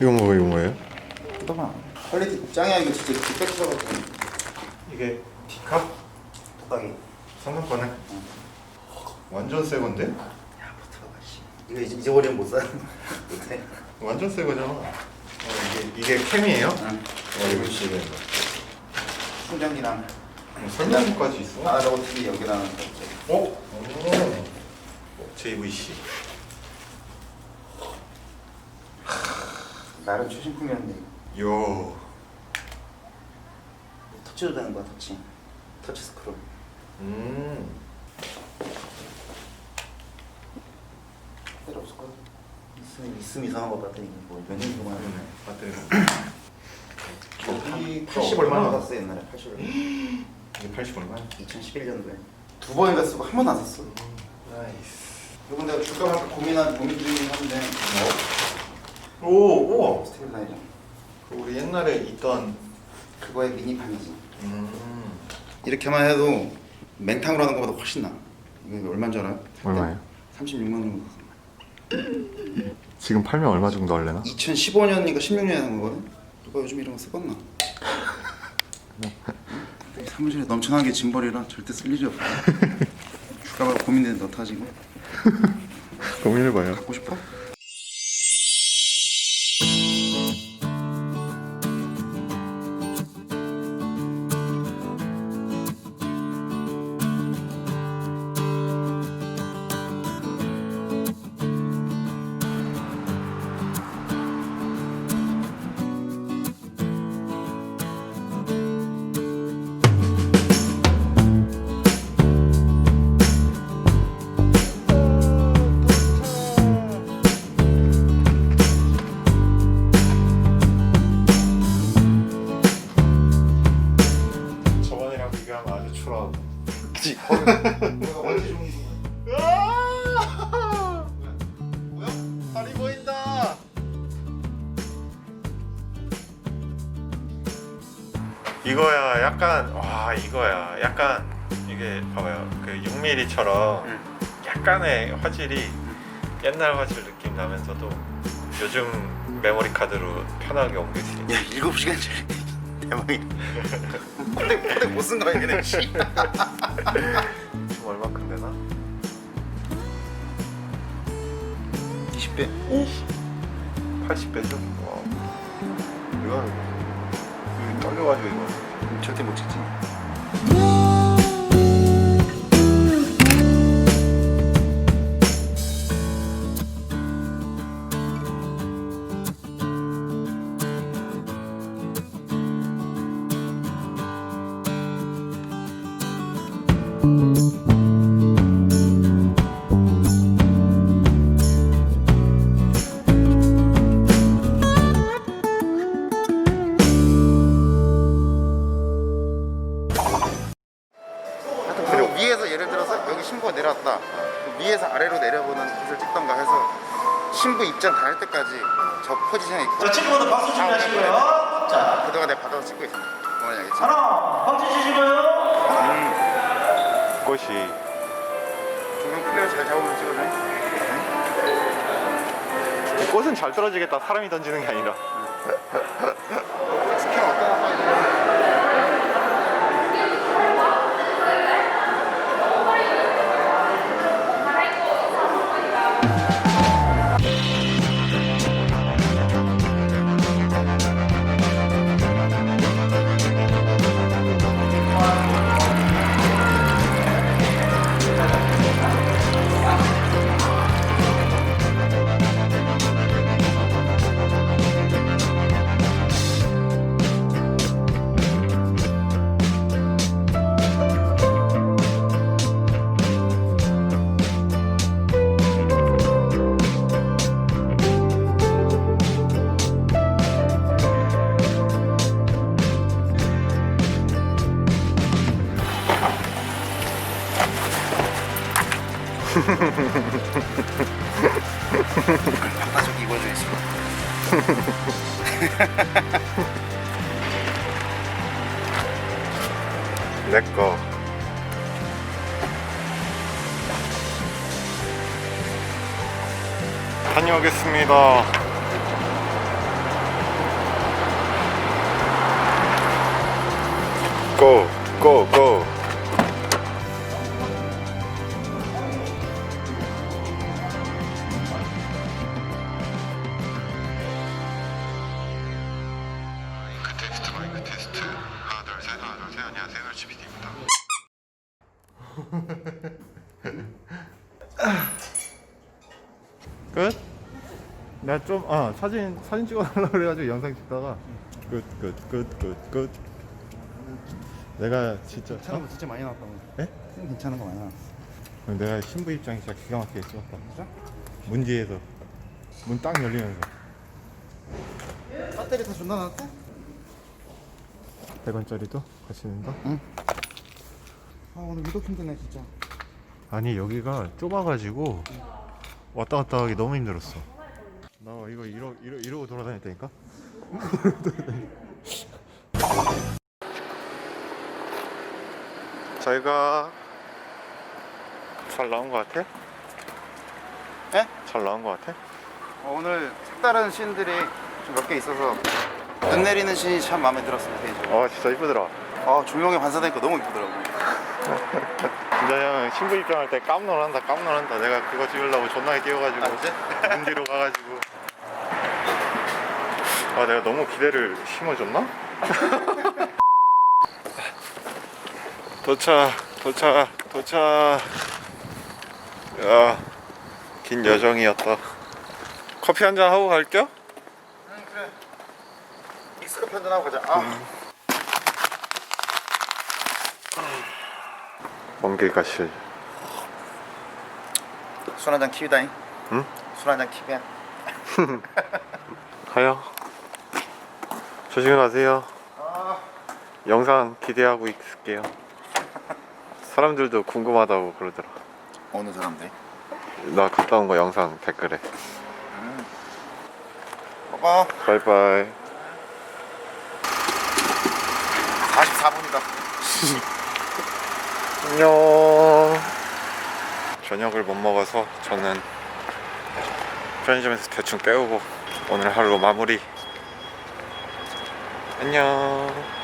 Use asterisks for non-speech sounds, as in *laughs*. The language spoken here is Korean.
이건 뭐예요? 이건 뭐예요? 뜯어봐 퀄리티 짱이야 이거 진짜 뒷백쳐가지고 이게 디카? 토닥이 성능 거네. 완전 새 건데? 야 버터가 씨 이거 이제 잊어버리면 못 사는 못해 완전 새 거잖아. 어, 이게 이게 캠이에요? 응. 어 이거 씨는 충전기랑 설명까지 있어. 아나저거 TV 연결하는 거. 어? 오. JVC. 나름 최신품이었는데 이거 요. 터치도 되는 거야 터치. 터치 스크롤. 음. 때려 없을 거야 있으면 있으면 이상한 거 봤더니 뭐몇년 동안 배터리. 저기 80 얼마? 받았어 옛날에 80 얼마 이게 80 얼마야? 2011년도에. 두 번인가 쓰고 한번안 썼어. 나이스. 이건 내가 줄까 말까 고민한 고민 중이긴 한데 오, 우와. 스테빌라이저 그 우리 옛날에 있던 그거의 미니판이지 음. 이렇게만 해도 맹탕으로 하는 것보다 훨씬 나 이거 얼마인 줄 알아요? 얼마예요? 36만 원 정도 지금 팔면 얼마 정도 할래나? 2015년인가 16년에 산 거거든 누가 요즘 이런 거 쓰겠나 *laughs* 사무실에 넘쳐나게 짐벌이라 절대 쓸 일이 없어 줄까 말까 고민되는데 어떡하지 이거 고민해봐요. 갖고 싶어? 내가 원래 좋은 거 뭐야? 다리 보인다. 이거야 약간 와 이거야 약간 이게 봐봐요 그 6mm처럼 응. 약간의 화질이 옛날 화질 느낌 나면서도 요즘 메모리 카드로 편하게 옮길 수 있는 야 7시간짜리 대박이야 폴대 폴대 못쓴 거야 얘네 씨. 지금 얼마큼 되나? 20배 80배죠? 와 이거 이거 떨려가지고 이거 절대 못 찍지 그리고 위에서 예를 들어서 여기 신부가 내려왔다. 위에서 아래로 내려보는 컷을 찍던가 해서 신부 입장 다 할 때까지 저 포지션에 있고. 자, 친구분들 박수 준비하시고요. 자, 그동안 내가 받아서 찍고 어머니 알겠지? 하나, 박수 치시고요. 꽃이 조명 클리어 잘 잡으면 찍어줘. 꽃은 잘 떨어지겠다. 사람이 던지는 게 아니라 *laughs* *laughs* 내꺼 다녀오겠습니다 고! 고! 고! *laughs* 끝? 내가 좀, 아, 사진, 사진 찍어달라고 그래가지고 영상 찍다가 끝, 끝, 끝, 끝, 끝. 내가 진짜, 괜찮은 거 진짜 많이 나왔다고. 예? 괜찮은 거 많이 나왔어. 어? 내가 신부 입장이 진짜 기가 막히게 찍었다. 문 뒤에서. 문 딱 열리면서. 배터리 다 존나 나왔대? 100원짜리도 같이 낸다? 아 오늘 유독 힘드네 진짜. 아니, 여기가 좁아가지고 왔다 갔다 하기 너무 힘들었어. 나 이거 이러, 이러, 이러고 돌아다녔다니까? *laughs* 저희가 잘 나온 것 같아? 예? 잘 나온 것 같아? 어, 오늘 색다른 씬들이 좀 몇 개 있어서 눈 내리는 씬이 참 마음에 들었습니다. 어 진짜 이쁘더라 아 조명에 반사되니까 너무 이쁘더라고. 진짜 형 신부 입장할 때 깜놀한다 깜놀한다 내가 그거 찍으려고 존나게 뛰어가지고 아? 문 뒤로 가가지고 아 내가 너무 기대를 심어줬나? *laughs* 도착 도착 도착 야긴 여정이었다 커피 한 잔 하고 갈게요? 응 그래. 믹스커피 한 잔 하고 가자. 아. 먼길 가실 술 한잔 키우다잉. 응? 술 한잔 키면. *laughs* 가요 조심히 가세요 아. 영상 기대하고 있을게요 사람들도 궁금하다고 그러더라 어느 사람들? 나 갔다 온 거 영상 댓글에 봐봐. 바이바이 44분이다. *laughs* 안녕. 저녁을 못 먹어서 저는 편의점에서 대충 때우고 오늘 하루 마무리. 안녕